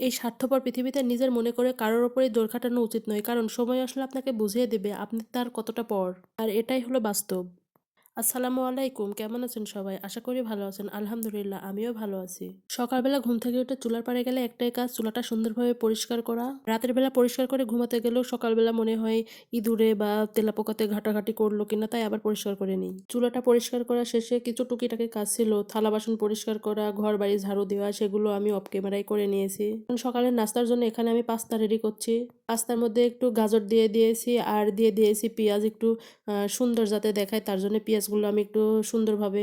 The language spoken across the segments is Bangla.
এই স্বার্থপর পৃথিবীতে নিজের মনে করে কারোর ওপরে দৌড় খাটানো উচিত নয়, কারণ সময় আসলে আপনাকে বুঝিয়ে দেবে আপনি তার কতটা পর। আর এটাই হলো বাস্তব। আসসালামু আলাইকুম, কেমন আছেন সবাই? আশা করি ভালো আছেন। আলহামদুলিল্লাহ, আমিও ভালো আছি। সকালবেলা ঘুম থেকে উঠে চুলার পাড়ে গেলে একটাই কাজ, চুলাটা সুন্দরভাবে পরিষ্কার করা। রাতের বেলা পরিষ্কার করে ঘুমাতে গেলেও সকালবেলা মনে হয় ইঁদুরে বা তেলাপোকাতে ঘাটাঘাটি করল কিনা, তাই আবার পরিষ্কার করে নিই। চুলাটা পরিষ্কার করা শেষে কিছু টুকিটাকি কাজ ছিল, থালা বাসন পরিষ্কার করা ঘর বাড়ি ঝাড়ু দেওয়া, সেগুলো আমি অফ ক্যামেরায় করে নিয়েছি। সকালের নাস্তার জন্য এখানে আমি পাস্তা রেডি করছি। পাস্তার মধ্যে একটু গাজর দিয়ে দিয়েছি, আর দিয়ে দিয়েছি পেঁয়াজ, একটু সুন্দর যাতে দেখায়, তার জন্য পেঁয়াজগুলো আমি একটু সুন্দরভাবে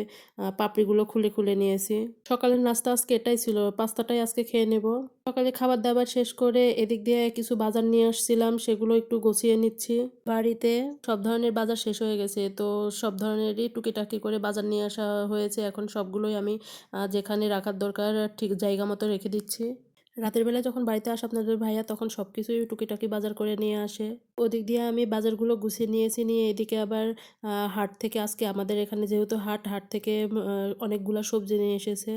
পাপড়িগুলো খুলে খুলে নিয়েছি। সকালের নাস্তা আজকে এটাই ছিল, পাস্তাটাই আজকে খেয়ে নেব। সকালে খাবার দাবার শেষ করে এদিক দিয়ে কিছু বাজার নিয়ে আসছিলাম, সেগুলো একটু গুছিয়ে নিচ্ছি। বাড়িতে সব ধরনের বাজার শেষ হয়ে গেছে, তো সব ধরনেরই টুকিটাকি করে বাজার নিয়ে আসা হয়েছে। এখন সবগুলোই আমি যেখানে রাখার দরকার, ঠিক জায়গা মতো রেখে দিচ্ছি। রাতের বেলা যখন বাড়িতে আসে আপনাদের ভাইয়া, তখন সব কিছুই টুকিটাকি বাজার করে নিয়ে আসে। ওদিক দিয়ে আমি বাজারগুলো গুছিয়ে নিয়েছি, নিয়ে এদিকে আবার হাট থেকে আজকে আমাদের এখানে যেহেতু হাট হাট থেকে অনেকগুলো সবজি নিয়ে এসেছে।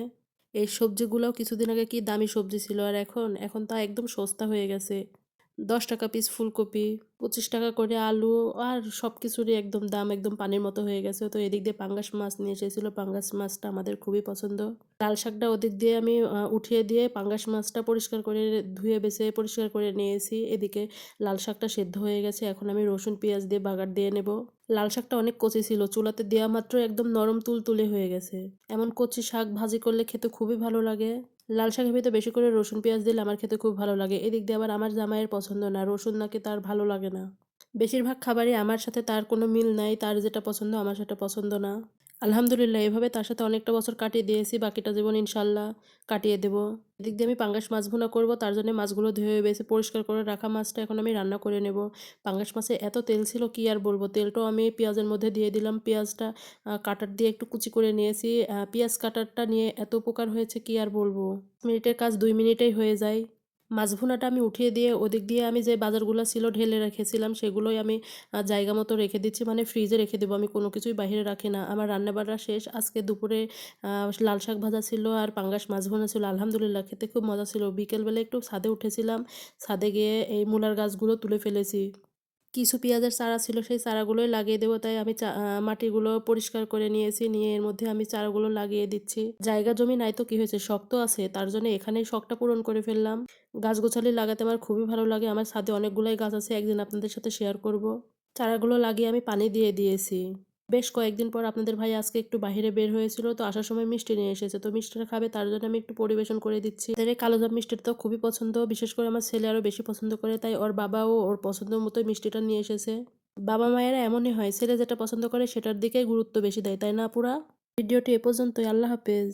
এই সবজিগুলোও কিছুদিন আগে কি দামি সবজি ছিল, আর এখন এখন তা একদম সস্তা হয়ে গেছে। দশ টাকা পিস ফুলকপি, পঁচিশ টাকা করে আলু আর সব কিছুরই একদম দাম একদম পানির মতো হয়ে গেছে। তো এদিক দিয়ে পাঙ্গাস মাছ নিয়ে এসেছিল। পাঙ্গাস মাছটা আমাদের খুবই পছন্দ। লাল শাকটা ওদিক দিয়ে আমি উঠিয়ে দিয়ে পাঙ্গাস মাছটা পরিষ্কার করে ধুয়ে, বেছে, পরিষ্কার করে নিয়েছি। এদিকে লাল শাকটা সেদ্ধ হয়ে গেছে। এখন আমি রসুন, পেঁয়াজ দিয়ে বাগার দিয়ে নেব। লাল শাকটা অনেক কচি ছিল। চুলাতে দেওয়া মাত্র একদম নরম তুলতুলে হয়ে গেছে। এমন কচি শাক ভাজি করলে খেতে খুবই ভালো লাগে। লাল শাকের ভিতরে বেশি করে রসুন, পেঁয়াজ দিলে আমার খেতে খুব ভালো লাগে। এদিক দিয়ে আবার আমার জামাইয়ের পছন্দ না। রসুন নাকি তার ভালো লাগে না। বেশিরভাগ খাবারই আমার সাথে তার কোনো মিল নাই। তার যেটা পছন্দ, আমার সেটা পছন্দ না। আলহামদুলিল্লাহ, এভাবে তার সাথে অনেকটা বছর কাটিয়ে দিয়েছি। বাকিটা জীবন ইনশাল্লাহ কাটিয়ে দেব। এদিক দিয়ে আমি পাঙ্গাস মাছ ভুনা করব, তার জন্য মাছগুলো ধুয়ে বেছে পরিষ্কার করে রাখা মাছটা এখন আমি রান্না করে নেব। পাঙ্গাস মাছে এত তেল ছিল, কি আর বলব? তেলটাও আমি পেঁয়াজের মধ্যে দিয়ে দিলাম। পেঁয়াজটা কাটার দিয়ে একটু কুচি করে নিয়েছি। পেঁয়াজ কাটারটা নিয়ে এত উপকার হয়েছে, কি আর বলব? মিনিটের কাজ দুই মিনিটেই হয়ে যায়। মাছ ভুনাটা আমি উঠিয়ে দিয়ে ওদিক দিয়ে আমি যে বাজারগুলো ছিল ঢেলে রেখেছিলাম, সেগুলোই আমি জায়গা মতো রেখে দিচ্ছি। মানে ফ্রিজে রেখে দেবো, আমি কোনো কিছুই বাইরে রাখি না। আমার রান্নাবাড়া শেষ, আজকে দুপুরে লাল শাক ভাজা ছিল আর পাঙ্গাস মাছ ভুনা ছিল। আলহামদুলিল্লাহ, খেতে খুব মজা ছিল। বিকেলবেলা একটু ছাদে উঠেছিলাম। ছাদে গিয়ে এই মূলার গাছগুলো তুলে ফেলেছি। কিছু পেঁয়াজের চারা ছিল, সেই চারাগুলোই লাগিয়ে দেবো। তাই আমি মাটিগুলো পরিষ্কার করে নিয়েছি, নিয়ে এর মধ্যে আমি চারাগুলো লাগিয়ে দিচ্ছি। জায়গা জমি নাই তো কি হয়েছে? শক্ত আছে, তার জন্য এখানেই শখটা পূরণ করে ফেললাম। গাছ গোছালি লাগাতে আমার খুবই ভালো লাগে, আমার ছাদে অনেকগুলোই গাছ আছে, একদিন আপনাদের সাথে শেয়ার করব। চারাগুলো লাগিয়ে আমি পানি দিয়ে দিয়েছি। বেশ কয়েকদিন পর আপনাদের ভাই আজকে একটু বাইরে বের হয়েছিল, তো আসার সময় মিষ্টি নিয়ে এসেছে। তো মিষ্টিটা খাবে, তার জন্য আমি একটু পরিবেশন করে দিচ্ছি। কালো কালোজাম মিষ্টিটা তো খুবই পছন্দ, বিশেষ করে আমার ছেলে আরও বেশি পছন্দ করে, তাই ওর বাবাও ওর পছন্দ মতোই মিষ্টিটা নিয়ে এসেছে। বাবা মায়েরা এমনই হয়, ছেলে যেটা পছন্দ করে সেটার দিকে গুরুত্ব বেশি দেয়, তাই না পুরা? ভিডিওটি এ পর্যন্তই, আল্লাহ হাফেজ।